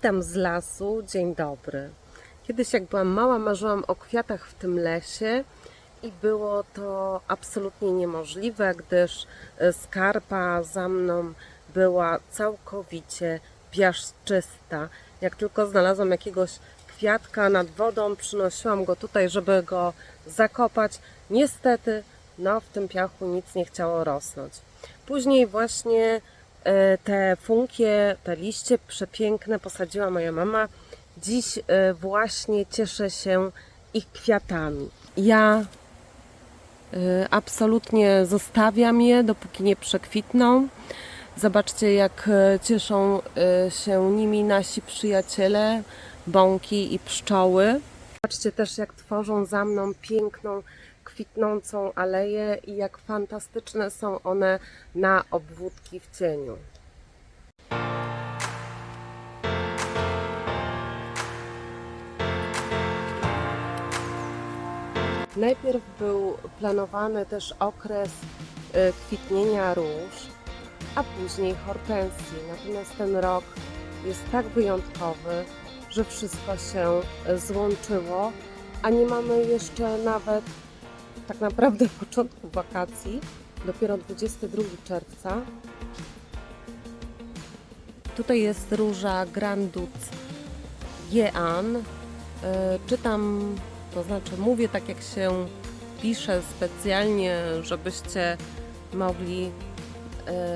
Witam z lasu, dzień dobry. Kiedyś jak byłam mała, marzyłam o kwiatach w tym lesie i było to absolutnie niemożliwe, gdyż e, skarpa za mną była całkowicie piaszczysta. Jak tylko znalazłam jakiegoś kwiatka nad wodą, przynosiłam go tutaj, żeby go zakopać. Niestety, no w tym piachu nic nie chciało rosnąć. Później właśnie te funkie, te liście przepiękne posadziła moja mama. Dziś e, właśnie cieszę się ich kwiatami. Ja e, absolutnie zostawiam je, dopóki nie przekwitną. Zobaczcie, jak e, cieszą e, się nimi nasi przyjaciele, bąki i pszczoły. Zobaczcie też, jak tworzą za mną piękną, kwitnącą aleję i jak fantastyczne są one na obwódki w cieniu. Najpierw był planowany też okres e, kwitnienia róż, a później hortensji. Natomiast ten rok jest tak wyjątkowy, że wszystko się e, złączyło, a nie mamy jeszcze nawet tak naprawdę początku wakacji, dopiero 22 czerwca. Tutaj jest róża Grandut Jean. E, Czytam, to znaczy mówię tak jak się pisze specjalnie, żebyście mogli e,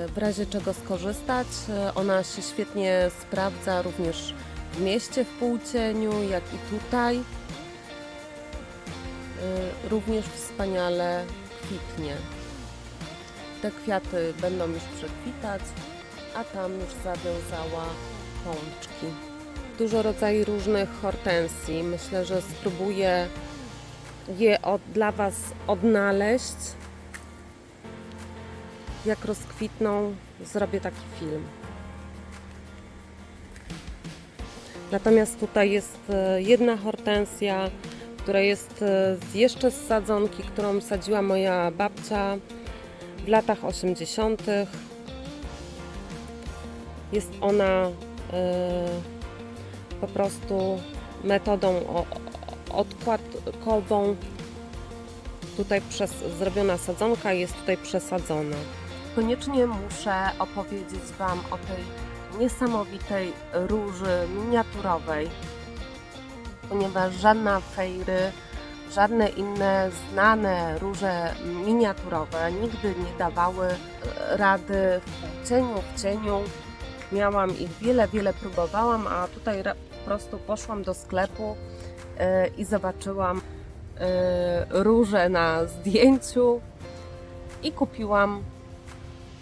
w razie czego skorzystać. E, Ona się świetnie sprawdza również w mieście w półcieniu, jak i tutaj. E, Również wspaniale kwitnie. Te kwiaty będą już przekwitać, a tam już zawiązała pączki. Dużo rodzajów różnych hortensji. Myślę, że spróbuję je od, dla Was odnaleźć. Jak rozkwitną, zrobię taki film. Natomiast tutaj jest e, jedna hortensja, która jest e, jeszcze z sadzonki, którą sadziła moja babcia w latach 80. Jest ona e, po prostu metodą odkładkową. Tutaj przez, zrobiona sadzonka jest tutaj przesadzona. Koniecznie muszę opowiedzieć Wam o tej niesamowitej róży miniaturowej, ponieważ żadna fejry, żadne inne znane róże miniaturowe nigdy nie dawały e, rady w cieniu, w cieniu. Miałam ich wiele, wiele próbowałam, a tutaj po prostu poszłam do sklepu e, i zobaczyłam e, róże na zdjęciu i kupiłam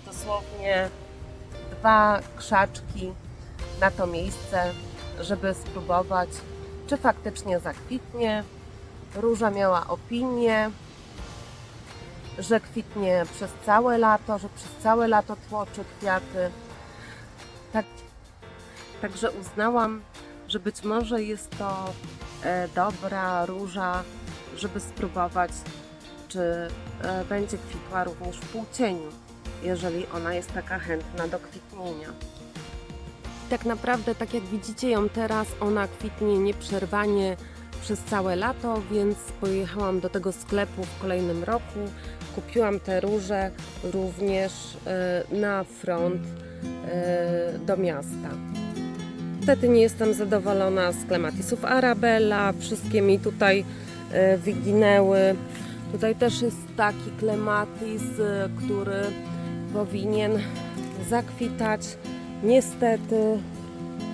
dosłownie dwa krzaczki na to miejsce, żeby spróbować, czy faktycznie zakwitnie. Róża miała opinię, że kwitnie przez całe lato, że przez całe lato tłoczy kwiaty. Tak, także uznałam, że być może jest to e, dobra róża, żeby spróbować, czy e, będzie kwitła również w półcieniu jeżeli ona jest taka chętna do kwitnienia. Tak naprawdę, tak jak widzicie ją teraz, ona kwitnie nieprzerwanie przez całe lato, więc pojechałam do tego sklepu w kolejnym roku. Kupiłam te róże również e, na front e, do miasta. Niestety nie jestem zadowolona z klematisów Arabella. Wszystkie mi tutaj e, wyginęły. Tutaj też jest taki klematis, który powinien zakwitać. Niestety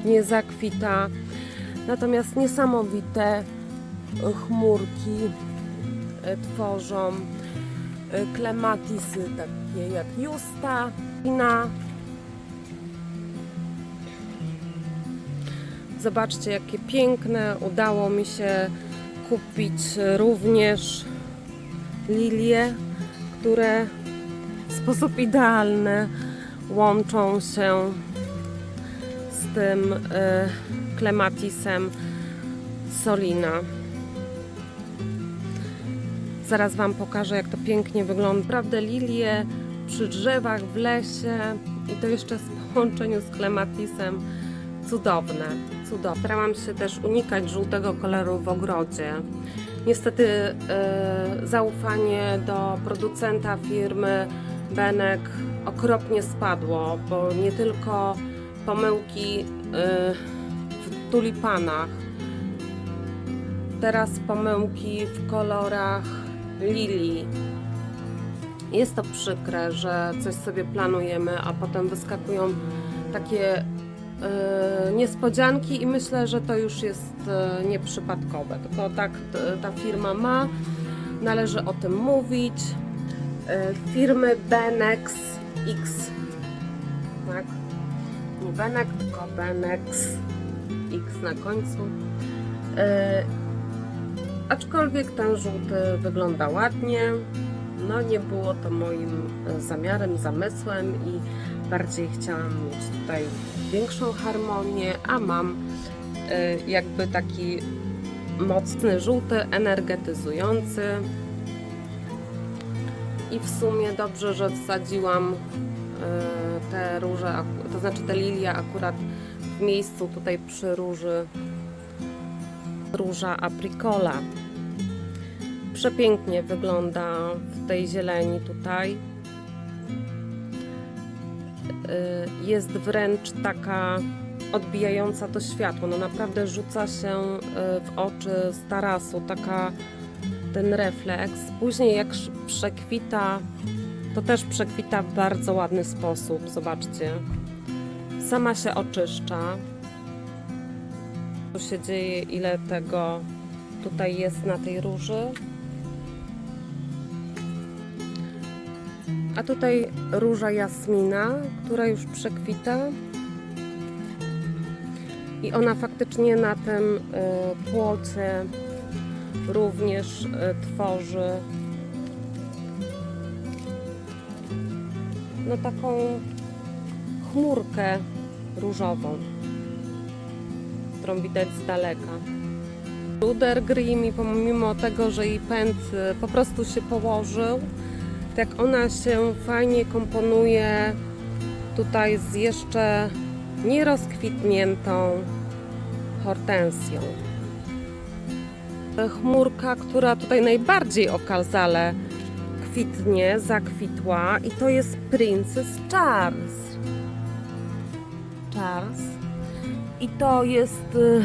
nie zakwita. Natomiast niesamowite chmurki e, tworzą e, klematisy takie jak Justa, Ina. Zobaczcie, jakie piękne. Udało mi się kupić również lilie, które w sposób idealny łączą się z tym y, klematisem Solina. Zaraz Wam pokażę, jak to pięknie wygląda. Naprawdę lilie przy drzewach w lesie i to jeszcze w połączeniu z klematisem cudowne, cudowna. Starałam się też unikać żółtego koloru w ogrodzie. Niestety e, zaufanie do producenta firmy Benek okropnie spadło, bo nie tylko pomyłki e, w tulipanach, teraz pomyłki w kolorach lilii. Jest to przykre, że coś sobie planujemy, a potem wyskakują takie e, niespodzianki i myślę, że to już jest e, nieprzypadkowe. Tylko tak ta firma ma, należy o tym mówić. Firmy Benex X. Tak? Nie Benek, tylko Benex X na końcu. E, aczkolwiek ten żółty wygląda ładnie. No nie było to moim zamiarem, zamysłem i bardziej chciałam mieć tutaj większą harmonię, a mam e, jakby taki mocny żółty, energetyzujący. I w sumie dobrze, że wsadziłam te róże, to znaczy te lilie akurat w miejscu tutaj przy róży róża apricola. Przepięknie wygląda w tej zieleni tutaj. Y, Jest wręcz taka odbijająca to światło. No naprawdę rzuca się y, w oczy z tarasu, taka ten refleks. Później jak przekwita, to też przekwita w bardzo ładny sposób. Zobaczcie. Sama się oczyszcza. Tu się dzieje, ile tego tutaj jest na tej róży. A tutaj róża jasmina, która już przekwita. I ona faktycznie na tym y, płocie również y, tworzy no taką chmurkę różową, którą widać z daleka. Ruder Grimi, pomimo tego, że jej pęd y, po prostu się położył, tak ona się fajnie komponuje tutaj z jeszcze nierozkwitniętą hortensją. Chmurka, która tutaj najbardziej okazale kwitnie, zakwitła i to jest Princess Charles. Charles. I to jest y,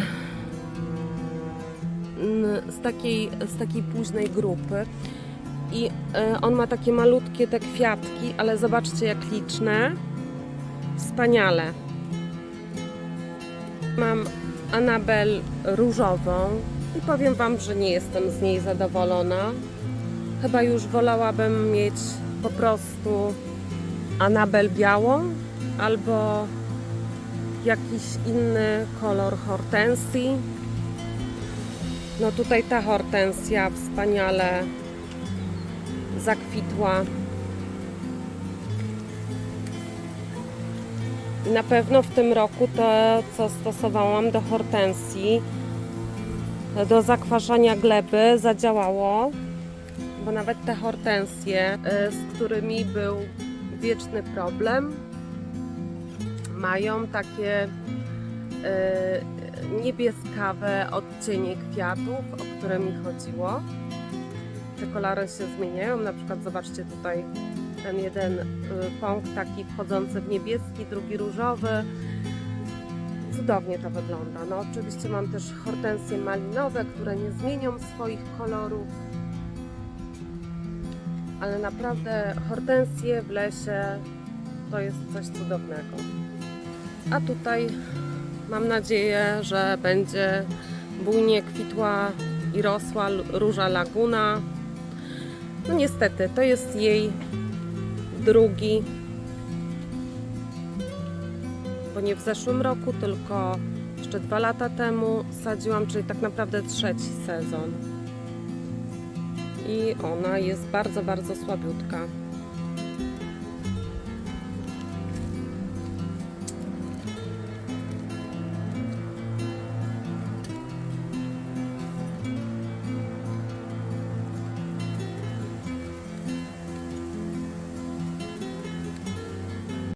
z takiej, z takiej późnej grupy i e, on ma takie malutkie te kwiatki, ale zobaczcie jak liczne. Wspaniale. Mam Anabel różową i powiem Wam, że nie jestem z niej zadowolona. Chyba już wolałabym mieć po prostu Anabel białą albo jakiś inny kolor hortensji. No tutaj ta hortensja wspaniale zakwitła. I na pewno w tym roku to, co stosowałam do hortensji, do zakwaszania gleby, zadziałało, bo nawet te hortensje, y, z którymi był wieczny problem, mają takie y, niebieskawe odcienie kwiatów, o które mi chodziło te kolory się zmieniają. Na przykład zobaczcie tutaj ten jeden y, pąk taki wchodzący w niebieski, drugi różowy. Cudownie to wygląda. No oczywiście mam też hortensje malinowe, które nie zmienią swoich kolorów. Ale naprawdę hortensje w lesie to jest coś cudownego. A tutaj mam nadzieję, że będzie bujnie kwitła i rosła róża laguna. No niestety, to jest jej drugi, bo nie w zeszłym roku, tylko jeszcze dwa lata temu sadziłam, czyli tak naprawdę trzeci sezon. I ona jest bardzo, bardzo słabiutka.